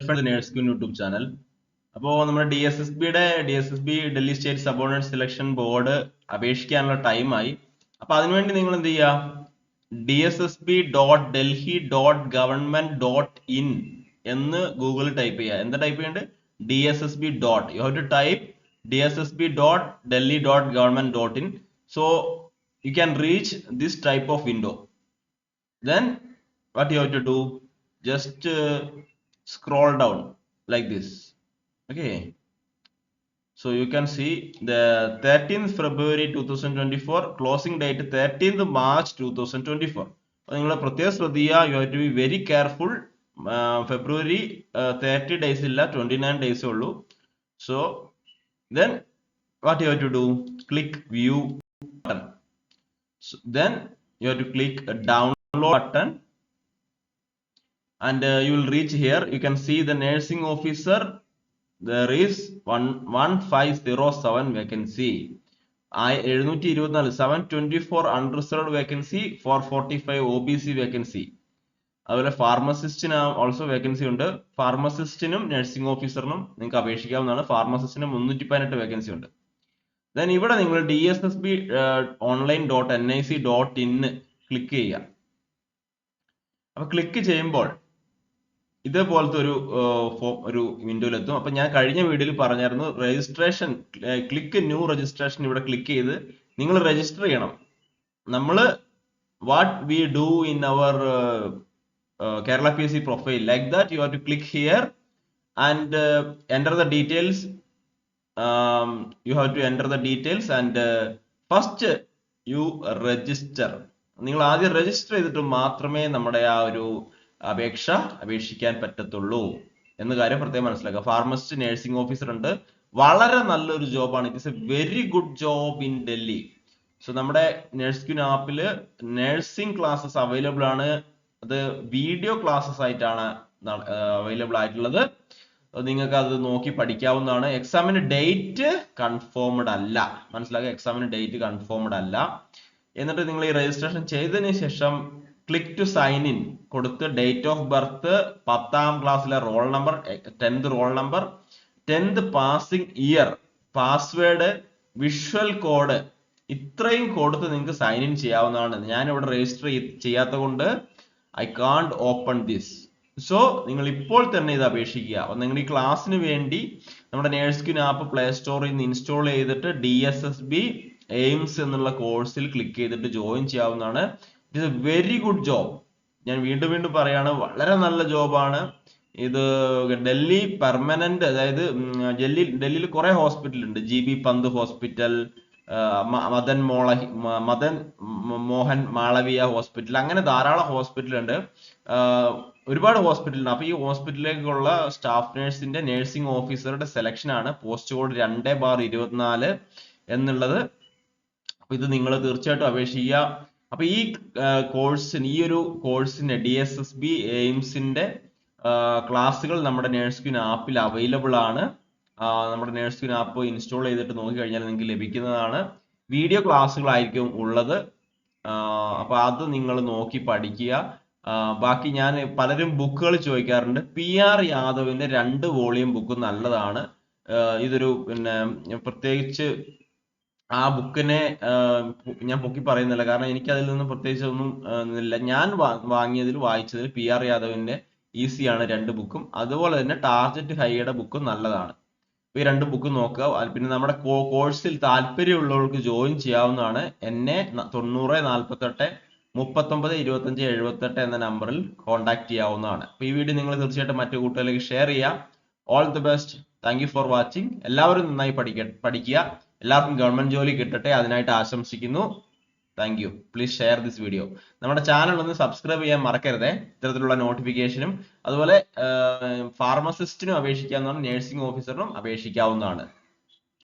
Nurse queen YouTube channel അപ്പോൾ നമ്മുടെ D S S ബിയുടെ D S S B Delhi state subordinate selection board അപേക്ഷിക്കാനുള്ള ടൈമായി അപ്പൊ അതിനുവേണ്ടി നിങ്ങൾ എന്ത് ചെയ്യുക D S S B dot Delhi dot government dot in എന്ന് ഗൂഗിളിൽ ടൈപ്പ് ചെയ്യുക എന്താ ടൈപ്പ് ചെയ്യേണ്ടത്? D S S B dot you have to type D S S B dot Delhi dot government dot in so you can reach this type of window then what you have to do uh, scroll down like this okay so you can see the 13th february 2024 closing date 13th march 2024 അപ്പോൾ നിങ്ങൾ പ്രത്യേകം ശ്രദ്ധിക്കുക you have to be very careful February thirty days ഇല്ല twenty nine ഡേയ്സേ ഉള്ളൂ so then what you have to do click view button so then you have to click a download button And uh, you will reach here. You can see the nursing officer. There is one one five zero seven vacancy. എഴുന്നൂറ്റി ഇരുപത്തിനാല് seven twenty four unreserved vacancy four forty five O B C vacancy അതുപോലെ ഫാർമസിസ്റ്റിന് also vacancy ഉണ്ട്. ഫാർമസിസ്റ്റിനും nursing ഓഫീസറിനും നിങ്ങൾക്ക് അപേക്ഷിക്കാവുന്നതാണ്. ഫാർമസിസ്റ്റിന് മുന്നൂറ്റി പതിനെട്ട് vacancy ഉണ്ട്. Then ഇവിടെ നിങ്ങൾ D S S B online dot N I C dot in click ചെയ്യുക. അപ്പൊ ക്ലിക്ക് ചെയ്യുമ്പോൾ ഇതേപോലത്തെ ഒരു ഫോം ഒരു വിൻഡോയിലെത്തും. അപ്പൊ ഞാൻ കഴിഞ്ഞ വീഡിയോയിൽ പറഞ്ഞായിരുന്നു രജിസ്ട്രേഷൻ ക്ലിക്ക് ന്യൂ രജിസ്ട്രേഷൻ ഇവിടെ ക്ലിക്ക് ചെയ്ത് നിങ്ങൾ രജിസ്റ്റർ ചെയ്യണം. നമ്മൾ what we do in our Kerala P S C profile like that you are to click here and enter the details you have to enter the details and first you register നിങ്ങൾ ആദ്യം register ചെയ്തിട്ട് മാത്രമേ നമ്മുടെ ആ ഒരു അപേക്ഷ അപേക്ഷിക്കാൻ പറ്റത്തുള്ളൂ. എന്ന കാര്യം പ്രത്യേകം മനസ്സിലാക്കുക. ഫാർമസിസ്റ്റ് നഴ്സിംഗ് ഓഫീസർ ഉണ്ട്. വളരെ നല്ലൊരു ജോബാണ് it is a very good job in Delhi so നമ്മുടെ നഴ്സ് ക്യൂൻ ആപ്പിൽ നഴ്സിംഗ് ക്ലാസ്സസ് അവൈലബിൾ ആണ്. അത് വീഡിയോ ക്ലാസ്സസ് ആയിട്ടാണ് അവൈലബിൾ ആയിട്ടുള്ളത്. നിങ്ങൾക്ക് അത് നോക്കി പഠിക്കാവുന്നതാണ്. എക്സാമിന് ഡേറ്റ് കൺഫേംഡ് അല്ല. മനസ്സിലാക്കുക? എക്സാമിന് ഡേറ്റ് കൺഫേംഡ് അല്ല. എന്നിട്ട് നിങ്ങൾ ഈ രജിസ്ട്രേഷൻ ചെയ്തതിന് ശേഷം ക്ലിക്ക് ടു സൈൻ ഇൻ കൊടുത്ത് ഡേറ്റ് ഓഫ് ബർത്ത് പത്താം ക്ലാസ്സിലെ roll number tenth roll number tenth passing year password visual code ഇത്രയും കൊടുത്ത് നിങ്ങൾക്ക് സൈൻ ഇൻ ചെയ്യാവുന്നതാണ്. ഞാൻ ഇവിടെ രജിസ്റ്റർ ചെയ്യാത്ത കൊണ്ട് I can't open this so നിങ്ങൾ ഇപ്പോൾ തന്നെ ഇത് അപേക്ഷിക്കുക. അപ്പൊ നിങ്ങൾ ഈ ക്ലാസ്സിന് വേണ്ടി നമ്മുടെ നേഴ്സ്ക്യൂൻ ആപ്പ് പ്ലേ സ്റ്റോറിൽ നിന്ന് ഇൻസ്റ്റാൾ ചെയ്തിട്ട് D S S B AIIMS എന്നുള്ള കോഴ്സിൽ ക്ലിക്ക് ചെയ്തിട്ട് ജോയിൻ ചെയ്യാവുന്നതാണ്. It is a very good job ഞാൻ വീണ്ടും വീണ്ടും പറയാണ് വളരെ നല്ല ജോബാണ് ഇത് ഡൽഹി പെർമനന്റ് അതായത് ഡൽഹി ഡൽഹിയിൽ കുറെ ഹോസ്പിറ്റൽ ഉണ്ട്. G B Pant hospital Madan മോള മദൻ മോഹൻ മാളവിയ ഹോസ്പിറ്റൽ അങ്ങനെ ധാരാളം ഹോസ്പിറ്റൽ ഉണ്ട്. ഒരുപാട് ഹോസ്പിറ്റൽ ഉണ്ട്. അപ്പൊ ഈ ഹോസ്പിറ്റലിലേക്കുള്ള സ്റ്റാഫ് നഴ്സിന്റെ നഴ്സിംഗ് ഓഫീസറുടെ സെലക്ഷൻ ആണ്. പോസ്റ്റ് കോഡ് രണ്ട് ബാർ ഇരുപത്തിനാല് എന്നുള്ളത്. അപ്പൊ ഇത് നിങ്ങൾ തീർച്ചയായിട്ടും അപേക്ഷിക്കുക. അപ്പൊ ഈ കോഴ്സിന് ഈ ഒരു കോഴ്സിന്റെ ഡി എസ് എസ് ബി എയിംസിന്റെ ക്ലാസ്സുകൾ നമ്മുടെ നേഴ്സ് ക്യൂൻ ആപ്പിൽ അവൈലബിൾ ആണ് നമ്മുടെ നേഴ്സ് ക്യൂൻ ആപ്പ് ഇൻസ്റ്റാൾ ചെയ്തിട്ട് നോക്കി കഴിഞ്ഞാൽ നിങ്ങൾക്ക് ലഭിക്കുന്നതാണ്. വീഡിയോ ക്ലാസ്സുകളായിരിക്കും ഉള്ളത്. അപ്പൊ അത് നിങ്ങൾ നോക്കി പഠിക്കുക. ബാക്കി ഞാൻ പലരും ബുക്കുകൾ ചോദിക്കാറുണ്ട്. പി ആർ യാദവിന്റെ രണ്ട് വോളിയം ബുക്ക് നല്ലതാണ്. ഇതൊരു പിന്നെ പ്രത്യേകിച്ച് ആ ബുക്കിനെ ഞാൻ പൊക്കി പറയുന്നില്ല. കാരണം എനിക്ക് അതിൽ നിന്ന് പ്രത്യേകിച്ച് ഒന്നും ഇല്ല ഞാൻ വാങ്ങിയതിൽ വായിച്ചതിൽ പി ആർ യാദവിന്റെ ഈസിയാണ് രണ്ട് ബുക്കും. അതുപോലെ തന്നെ ടാർജറ്റ് ഹൈയുടെ ബുക്കും നല്ലതാണ്. ഈ രണ്ട് ബുക്ക് നോക്കുക. പിന്നെ നമ്മുടെ കോഴ്സിൽ താല്പര്യമുള്ളവർക്ക് ജോയിൻ ചെയ്യാവുന്നതാണ് എന്നെ തൊണ്ണൂറ് നാൽപ്പത്തെട്ട് മുപ്പത്തൊമ്പത് ഇരുപത്തഞ്ച് എഴുപത്തെട്ട് എന്ന നമ്പറിൽ കോൺടാക്ട് ചെയ്യാവുന്നതാണ്. അപ്പൊ ഈ വീഡിയോ നിങ്ങൾ തീർച്ചയായിട്ടും മറ്റു കൂട്ടുകാരിലേക്ക് ഷെയർ ചെയ്യുക. All the best thank you for watching എല്ലാവരും നന്നായി പഠിക്ക പഠിക്കുക. എല്ലാവർക്കും ഗവൺമെന്റ് ജോലി കിട്ടട്ടെ അതിനായിട്ട് ആശംസിക്കുന്നു. Thank you please share this video നമ്മുടെ ചാനൽ ഒന്ന് സബ്സ്ക്രൈബ് ചെയ്യാൻ മറക്കരുതേ. ഇത്തരത്തിലുള്ള നോട്ടിഫിക്കേഷനും അതുപോലെ ഫാർമസിസ്റ്റിനും അപേക്ഷിക്കാവുന്നതാണ് നഴ്സിംഗ് ഓഫീസറിനും അപേക്ഷിക്കാവുന്നതാണ്.